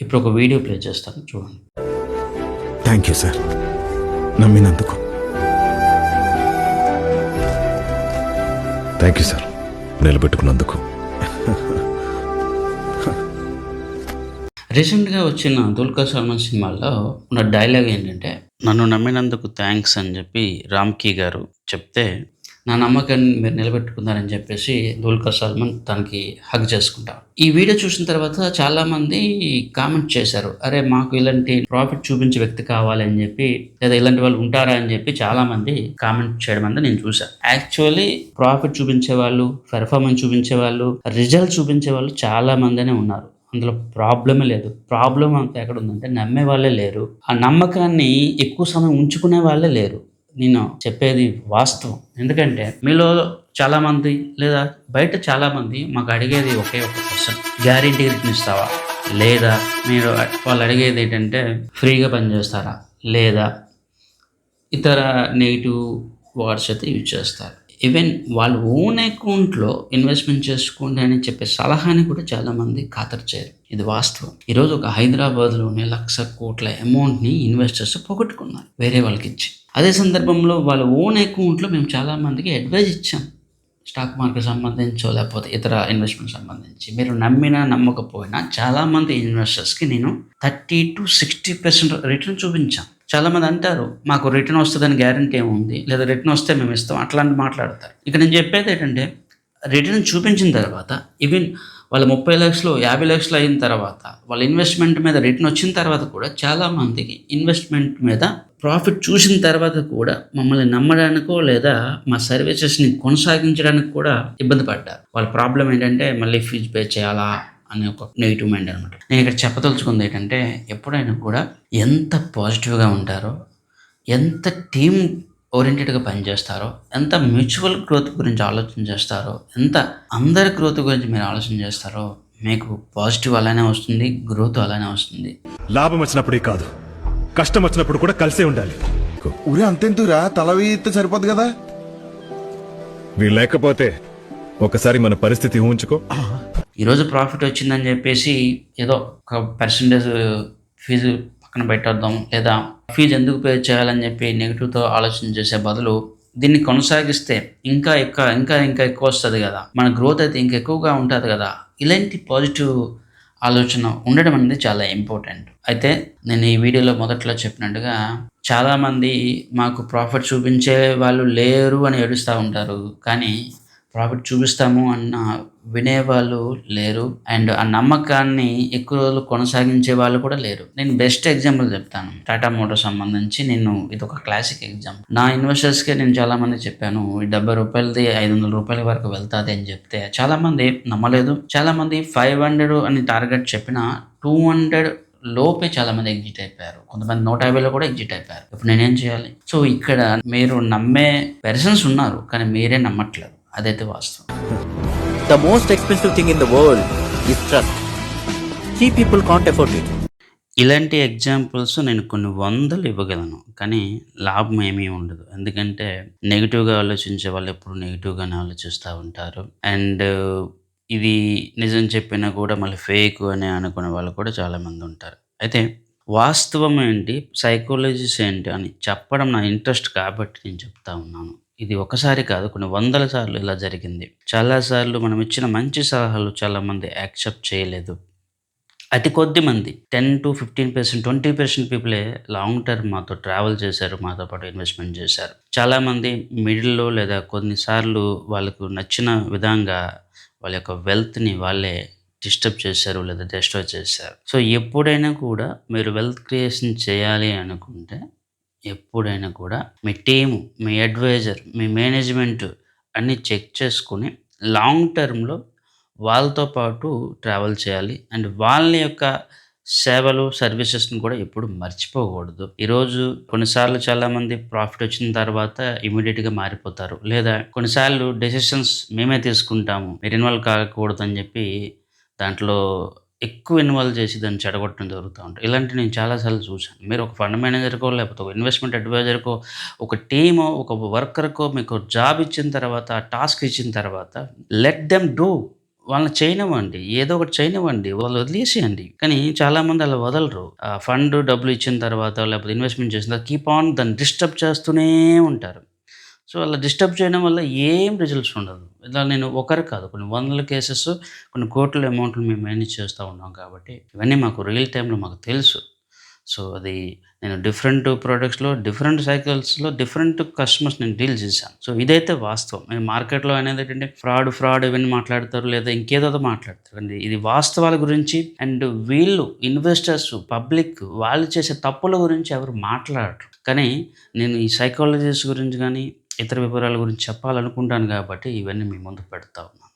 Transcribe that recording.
ఇప్పుడు ఒక video play చేస్తాను. చూడండి. థ్యాంక్ యూ సార్ నమ్మినందుకు. థ్యాంక్ యూ సార్ నిలబెట్టుకున్నందుకు. రీసెంట్గా వచ్చిన దుల్కర్ సల్మాన్ సినిమాలో ఉన్న డైలాగ్ ఏంటంటే నన్ను నమ్మినందుకు థ్యాంక్స్ అని చెప్పి రామ్కీ గారు చెప్తే నా నమ్మకాన్ని మీరు నిలబెట్టుకున్నారని చెప్పేసి దుల్కర్ సల్మాన్ తనకి హగ్ చేసుకుంటాం ఈ వీడియో చూసిన తర్వాత చాలామంది కామెంట్ చేశారు అరే మాకు ఇలాంటి ప్రాఫిట్ చూపించే వ్యక్తి కావాలి అని చెప్పి లేదా ఇలాంటి వాళ్ళు ఉంటారా అని చెప్పి చాలా మంది కామెంట్ చేయడం అంతా నేను చూశాను యాక్చువల్లీ ప్రాఫిట్ చూపించే వాళ్ళు పెర్ఫార్మెన్స్ చూపించే వాళ్ళు రిజల్ట్ చూపించే వాళ్ళు చాలా మందినే ఉన్నారు. అందులో ప్రాబ్లమే లేదు. ప్రాబ్లం అంతా ఎక్కడ ఉందంటే నమ్మే వాళ్ళే లేరు. ఆ నమ్మకాన్ని ఎక్కువ సమయం ఉంచుకునే వాళ్ళే లేరు. నేను చెప్పేది వాస్తవం. ఎందుకంటే మీలో చాలా మంది లేదా బయట చాలా మంది మాకు అడిగేది ఒకే ఒక క్వశ్చన్. గ్యారెంటీ ఇస్తావా? లేదా మీరు వాళ్ళు అడిగేది ఏంటంటే ఫ్రీగా పనిచేస్తారా లేదా ఇతర నెగిటివ్ వర్డ్స్ అయితే యూజ్ చేస్తారు. ఈవెన్ వాళ్ళ ఓన్ అకౌంట్లో ఇన్వెస్ట్మెంట్ చేసుకోండి అని చెప్పే సలహాని కూడా చాలామంది ఖాతరు చేయరు. ఇది వాస్తవం. ఈరోజు ఒక హైదరాబాద్లోనే లక్ష కోట్ల అమౌంట్ని ఇన్వెస్టర్స్ పోగొట్టుకున్నారు. వేరే వాళ్ళకి ఇచ్చి. అదే సందర్భంలో వాళ్ళ ఓన్ అకౌంట్లో మేము చాలామందికి అడ్వైజ్ ఇచ్చాం. స్టాక్ మార్కెట్ సంబంధించో లేకపోతే ఇతర ఇన్వెస్ట్మెంట్ సంబంధించి. మీరు నమ్మినా నమ్మకపోయినా చాలామంది ఇన్వెస్టర్స్కి నేను thirty to sixty percent return చూపించాం. చాలామంది అంటారు మాకు రిటర్న్ వస్తుందని గ్యారంటీ ఏముంది? లేదా రిటర్న్ వస్తే మేము ఇస్తాం. అట్లాంటి మాట్లాడతారు. ఇక నేను చెప్పేది ఏంటంటే రిటర్న్ చూపించిన తర్వాత ఈవెన్ వాళ్ళ ముప్పై లక్షలు యాభై లక్షలు అయిన తర్వాత వాళ్ళ ఇన్వెస్ట్మెంట్ మీద రిటర్న్ వచ్చిన తర్వాత కూడా చాలామందికి ఇన్వెస్ట్మెంట్ మీద ప్రాఫిట్ చూసిన తర్వాత కూడా మమ్మల్ని నమ్మడానికో లేదా మా సర్వీసెస్ని కొనసాగించడానికి కూడా ఇబ్బంది పడ్డారు. వాళ్ళ ప్రాబ్లం ఏంటంటే మళ్ళీ ఫీజు పే చేయాలా అనే ఒక నెగిటివ్ మైండ్ అనమాట నేను ఇక్కడ చెప్పదలుచుకుంది ఏంటంటే ఎప్పుడైనా కూడా ఎంత పాజిటివ్గా ఉంటారో ఎంత టీమ్ ఓరియంటెడ్గా పనిచేస్తారో ఎంత మ్యూచువల్ గ్రోత్ గురించి ఆలోచన చేస్తారో ఎంత అందరి గ్రోత్ గురించి మీరు ఆలోచన చేస్తారో మీకు పాజిటివ్ అలానే వస్తుంది గ్రోత్ అలానే వస్తుంది. లాభం వచ్చినప్పుడే కాదు. కష్టం వచ్చినప్పుడు కూడా కలిసే ఉండాలి. ఊరే అంతెందుకురా? తల వేయితే సరిపోద్ది కదా? వీళ్ళు లేకపోతే ఒకసారి మన పరిస్థితి ఊహించుకో. ఈరోజు ప్రాఫిట్ వచ్చిందని చెప్పేసి ఏదో ఒక పర్సంటేజ్ ఫీజు పక్కన పెట్టేద్దాం లేదా ఫీజు ఎందుకు పే చేయాలని చెప్పి నెగిటివ్తో ఆలోచన చేసే బదులు దీన్ని కొనసాగిస్తే ఇంకా ఎక్కువ ఇంకా ఇంకా ఎక్కువ వస్తుంది కదా. మన గ్రోత్ అయితే ఇంకా ఎక్కువగా ఉంటుంది కదా. ఇలాంటి పాజిటివ్ ఆలోచన ఉండడం అనేది చాలా ఇంపార్టెంట్. అయితే నేను ఈ వీడియోలో మొదట్లో చెప్పినట్టుగా చాలామంది మాకు ప్రాఫిట్ చూపించే వాళ్ళు లేరు అని ఏడుస్తూ ఉంటారు. కానీ ప్రాఫిట్ చూపిస్తాము అన్న వినేవాళ్ళు లేరు. అండ్ ఆ నమ్మకాన్ని ఎక్కువ రోజులు కొనసాగించే వాళ్ళు కూడా లేరు. నేను బెస్ట్ ఎగ్జాంపుల్ చెప్తాను. టాటా మోటార్ సంబంధించి నేను ఇది ఒక క్లాసిక్ ఎగ్జాంపుల్. నా ఇన్వెస్టర్స్కి నేను చాలా మంది చెప్పాను ఈ డెబ్బై రూపాయలది ఐదు వందల రూపాయల వరకు వెళ్తాది అని చెప్తే చాలామంది నమ్మలేదు. చాలా మంది ఫైవ్ హండ్రెడ్ అని టార్గెట్ చెప్పిన టూ హండ్రెడ్ లోపే చాలా మంది ఎగ్జిట్ అయిపోయారు. కొంతమంది నూట యాభైలో కూడా ఎగ్జిట్ అయిపోయారు. ఇప్పుడు నేనేం చేయాలి? సో ఇక్కడ మీరు నమ్మే పర్సన్స్ ఉన్నారు కానీ మీరే నమ్మట్లేదు. అదైతే వాస్తవం. The most expensive thing in the world is trust. Few people can't afford it. ఇలాంటి ఎగ్జాంపుల్స్ నేను కొన్ని వందలు ఇవ్వగలను కానీ లాభం ఏమీ ఉండదు. ఎందుకంటే నెగిటివ్గా ఆలోచించే వాళ్ళు ఎప్పుడు నెగిటివ్గానే ఆలోచిస్తూ ఉంటారు. అండ్ ఇది నిజం చెప్పినా కూడా మళ్ళీ ఫేక్ అని అనుకునే వాళ్ళు కూడా చాలామంది ఉంటారు. అయితే వాస్తవం ఏంటి? సైకాలజీస్ ఏంటి? అని చెప్పడం నా ఇంట్రెస్ట్ కాబట్టి నేను చెప్తా ఉన్నాను. ఇది ఒకసారి కాదు కొన్ని వందల సార్లు ఇలా జరిగింది. చాలాసార్లు మనం ఇచ్చిన మంచి సలహాలు చాలామంది యాక్సెప్ట్ చేయలేదు. అతి కొద్ది మంది ten to fifteen percent twenty percent పీపులే long term మాతో ట్రావెల్ చేశారు మాతో పాటు ఇన్వెస్ట్మెంట్ చేశారు. చాలామంది మిడిల్లో లేదా కొన్నిసార్లు వాళ్ళకు నచ్చిన విధంగా వాళ్ళ యొక్క వెల్త్ని వాళ్ళే డిస్టర్బ్ చేశారు లేదా డిస్ట్రాయ్ చేశారు. సో ఎప్పుడైనా కూడా మీరు వెల్త్ క్రియేషన్ చేయాలి అనుకుంటే ఎప్పుడైనా కూడా మీ టీము మీ అడ్వైజర్ మీ మేనేజ్మెంట్ అన్నీ చెక్ చేసుకుని లాంగ్ టర్మ్లో వాళ్ళతో పాటు ట్రావెల్ చేయాలి. అండ్ వాళ్ళ యొక్క సేవలు సర్వీసెస్ని కూడా ఎప్పుడు మర్చిపోకూడదు. ఈరోజు కొన్నిసార్లు చాలామంది ప్రాఫిట్ వచ్చిన తర్వాత ఇమీడియట్గా మారిపోతారు. లేదా కొన్నిసార్లు డెసిషన్స్ మేమే తీసుకుంటాము. మీరు ఇన్వాల్వ్ కాకూడదు అని చెప్పి దాంట్లో ఎక్కువ ఇన్వాల్వ్ చేసి దాన్ని చెడగొట్టడం జరుగుతూ ఉంటుంది. ఇలాంటి నేను చాలాసార్లు చూశాను. మీరు ఒక ఫండ్ మేనేజర్కో లేకపోతే ఒక ఇన్వెస్ట్మెంట్ అడ్వైజర్కో ఒక టీమో ఒక వర్కర్కో మీకు జాబ్ ఇచ్చిన తర్వాత టాస్క్ ఇచ్చిన తర్వాత లెట్ దెమ్ డూ. వాళ్ళని చేయనివ్వండి. ఏదో ఒకటి చేయనివ్వండి. వాళ్ళు వదిలేసేయండి. కానీ చాలామంది అలా వదలరు. ఆ ఫండ్ డబ్బులు ఇచ్చిన తర్వాత లేకపోతే ఇన్వెస్ట్మెంట్ చేసిన తర్వాత కీప్ ఆన్ దాన్ని డిస్టర్బ్ చేస్తూనే ఉంటారు. సో అలా డిస్టర్బ్ చేయడం వల్ల ఏం రిజల్ట్స్ ఉండదు. ఇలా నేను ఒకరు కాదు కొన్ని వందల కేసెస్ కొన్ని కోట్ల అమౌంట్లు మేము మేనేజ్ చేస్తూ ఉన్నాం కాబట్టి ఇవన్నీ మాకు రియల్ టైంలో మాకు తెలుసు. సో అది నేను డిఫరెంట్ ప్రోడక్ట్స్లో డిఫరెంట్ సైకిల్స్లో డిఫరెంట్ కస్టమర్స్ నేను డీల్ చేశాను. సో ఇదైతే వాస్తవం. నేను మార్కెట్లో అనేది ఏంటంటే ఫ్రాడ్ ఫ్రాడ్ ఇవన్నీ మాట్లాడతారు లేదా ఇంకేదో మాట్లాడతారు. అండి ఇది వాస్తవాల గురించి అండ్ వీళ్ళు ఇన్వెస్టర్స్ పబ్లిక్ వాళ్ళు చేసే తప్పుల గురించి ఎవరు మాట్లాడరు. కానీ నేను ఈ సైకాలజీస్ గురించి కానీ ఇతర వివరాల గురించి చెప్పాలనుకుంటాను కాబట్టి ఇవన్నీ మీ ముందు పెడతా ఉన్నాను